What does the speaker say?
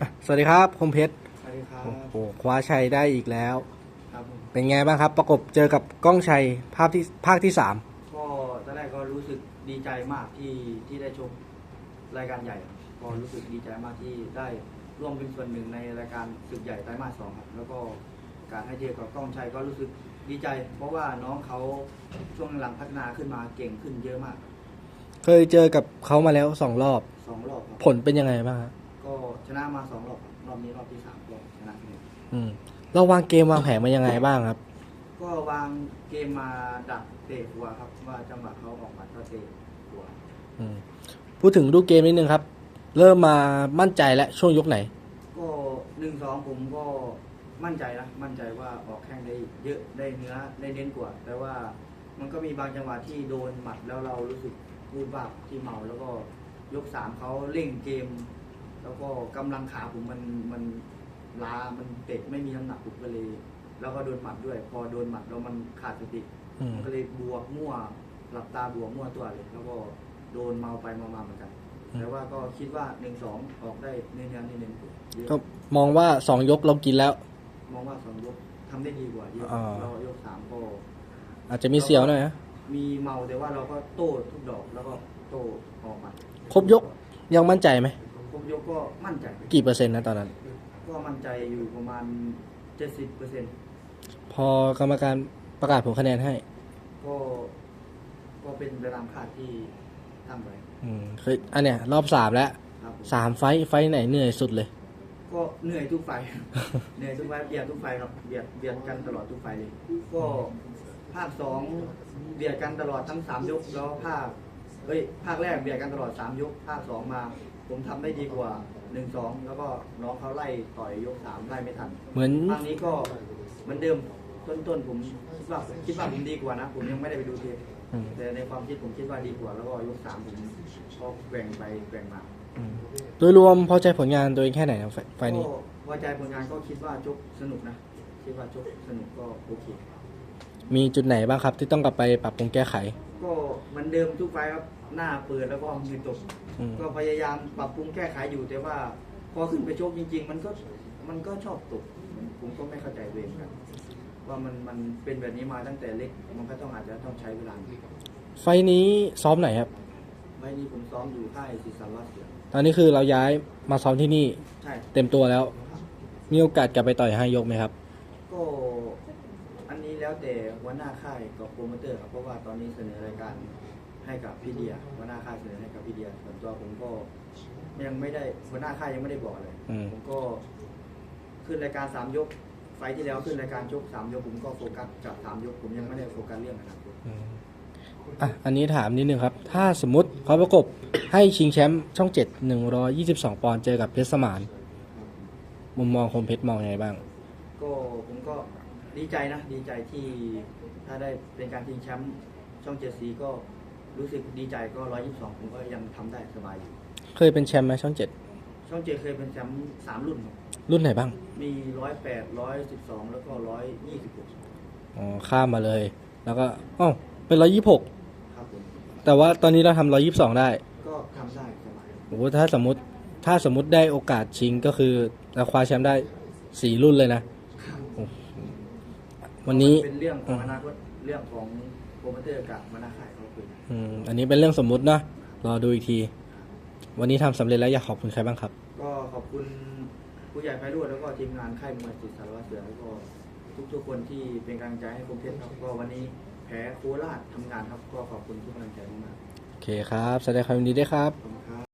อะสวัสดีครับคมเพชรสวัสดีครับโอ้โหคว้าชัยได้อีกแล้ว ครับผมเป็นไงบ้างครับ ประกบเจอกับก้องชัยภาพที่ภาคที่สามก็ตอนแรกก็รู้สึกดีใจมากที่ที่ได้ชมรายการใหญ่ครับก็รู้สึกดีใจมากที่ได้ร่วมเป็นส่วนหนึ่งในรายการศึกใหญ่ไตรมาสสองครับแล้วก็การให้เจอกับกล้องชัยก็รู้สึกดีใจ เพราะว่าน้องเขาช่วงหลังพัฒนาขึ้นมาเก่งขึ้นเยอะมากเคยเจอกับเขามาแล้วสองรอบสองรอบครับผลเป็นยังไงบ้างครับ ก็ชนะมาสองรอบครับรอบนี้รอบที่สามก็ชนะคะแนนอืมเราวางเกมวางแผนมายังไงบ้างครับ ก็วางเกมมาดักเตะหัวครับ ว่าจังหวะเขาออกหมัดก็เตะหัวอืมพูดถึงดูเกมนิดนึงครับ เริ่มมามั่นใจแล้วช่วงยกไหน ก็หนึ่งสองผมก็มั่นใจนะมั่นใจว่าออกแข้งได้เยอะได้เนื้อได้เน้นกว่า แต่ว่ามันก็มีบางจังหวะที่โดนหมัดแล้วเรารู้สึกวูบวาบที่เมาแล้วก็ยกสามเขาเร่งเกม แล้วก็กำลังขาผมมันมันล้ามันเตะไม่มีน้ำหนักผมก็เลย แล้วก็โดนหมัดด้วย พอโดนหมัดแล้วมันขาดสติอืมมันก็เลยบวกมั่วหลับตาบวกมั่วตัวเลย แล้วก็โดนเมาไปเมามาเหมือนกันแต่ว่าก็คิดว่าหนึ่งสองออกได้เน้นๆเน้นๆเยอะก็มองว่าสองยกเรากินแล้ว มองว่าสองยกทำได้ดีกว่าเยอะอ่าเรายกสามก็อาจจะมีเสียวหน่อยนะมีเมาแต่ว่าเราก็โต้ทุกดอกแล้วก็โต้ออกมาครบยกยังมั่นใจไหมครบ ยกก็มั่นใจกี่เปอร์เซ็นต์นะตอนนั้น ก็มั่นใจอยู่ประมาณเจ็ดสิบเปอร์เซ็นต์พอกรรมการประกาศผลคะแนนให้ ก็ก็เป็นไปตามคาดที่ทำไว้อืมคืออันเนี้ยรอบสามแล้วครับผมสามไฟท์ไฟท์ไหนเหนื่อยสุดเลย ก็เหนื่อยทุกไฟเหนื่อยทุกไฟเบียดทุกไฟครับเบียดเบียดกันตลอดทุกไฟเลยก็ภาคสองเบียดกันตลอดทั้งสามยกแล้วภาคเอ้ยภาคแรกเบียดกันตลอดสามยกภาคสองมา ผมทำได้ดีกว่าหนึ่งสองแล้วก็น้องเขาไล่ต่อยยกสามไล่ไม่ทันเหมือนภาคนี้ก็เหมือนเดิมต้นๆผมคิดว่าคิดว่าผมดีกว่านะ ผมยังไม่ได้ไปดูเทปอืมแต่ในความคิดผมคิดว่าดีกว่า แล้วก็ยกสามผมก็แกว่งไปแกว่งมาอืมโดยรวมพอใจผลงานตัวเองแค่ไหนนะไฟไฟล์นี้ก็พอใจผลงานก็คิดว่าจกสนุกนะคิดว่าจกสนุกก็โอเคมีจุดไหนบ้างครับที่ต้องกลับไปปรับปรุงแก้ไขก็เหมื อนเดิมทุกไฟล์ครับหน้าเปิดแล้วก็มือตก อืม ก็พยายามปรับปรุงแก้ไขอยู่แต่ว่า พอขึ้นไปชกจริง ๆ มันก็มันก็ชอบตกผมก็ไม่เข้าใจตัวเองกันว่ามันมันเป็นแบบนี้มาตั้งแต่เล็ก มันก็ต้องอาจจะต้องใช้เวลาไฟล์นี้ซ้อมไหนครับไฟล์นี้ผมซ้อมอยู่ค่ายศิษย์สารวัตรเสือตอนนี้คือเราย้ายมาซ้อมที่นี่ใช่ เต็มตัวแล้ว มีโอกาสกลับไปต่อยห้ายกไหมครับ ก็อันนี้ แล้วแต่หัวหน้าค่ายกับโปรโมเตอร์ครับเพราะว่าตอนนี้เสนอรายการให้กับพี่เดียหัวหน้าค่ายเสนอให้กับพี่เดียส่วนตัวผมก็ยังไม่ได้หัวหน้าค่ายยังไม่ได้บอกเลย อืม ผมก็ขึ้นรายการสามยก ไฟล์ที่แล้วขึ้นรายการชกสามยกผมก็โฟกัสกับสามยกผมยังไม่ได้โฟกัสเรื่องอนาคตอืมอะอันนี้ถามนิดนึงครับ ถ้าสมมติเขาประกบ ให้ชิงแชมป์ช่องเจ็ดหนึ่งร้อยี่สิบสองปอนด์เจอกับเพชรสมาน มุมมองคมเพชรมองยังไงบ้าง ก็ผมก็ ดีใจนะ ดีใจที่ถ้าได้เป็นการชิงแชมป์ช่องเจ็ดสีก็รู้สึกดีใจก็ร้อยยี่สิบสองผมก็ยังทำได้สบายอยู่ เคยเป็นแชมป์ไหมช่องเจ็ดช่องเจเคยเป็นแชมป์สามรุ่นครับรุ่นไหนบ้างมีร้อยแปดร้อยสิบสองแล้วก็ร้อยยี่สิบหกอ๋อข้ามมาเลย แล้วก็อ๋อเป็นร้อยี่หกครับผมแต่ว่าตอนนี้เราทำร้อยี่สองได้ก็ทำได้สบายโอ้โหถ้าสมมติถ้าสมมติได้โอกาสชิงก็คือเราคว้าแชมป์ได้สี่รุ่นเลยนะโอ้โห วันนี้เป็นเรื่องของอนาคตเรื่องของโปรโมเตอร์กับมานาขายเขาคุยกันอืมอันนี้เป็นเรื่องสมมุตินะรอดูอีกที วันนี้ทำสำเร็จแล้วอยากขอบคุณใครบ้างครับ ก็ขอบคุณผู้ใหญ่ไพรุ่แล้วก็ทีมงานค่ายมวยจิตสารวัตรเสือแล้วก็ทุกๆคนที่เป็นกำลังใจให้ผมเพชรครับก็วันนี้แพ้โคราชทำงานครับ ก็ขอบคุณทุกกำลังใจมากโอเคครับ แสดงความยินดีด้วยครับๆขอบคุณครับ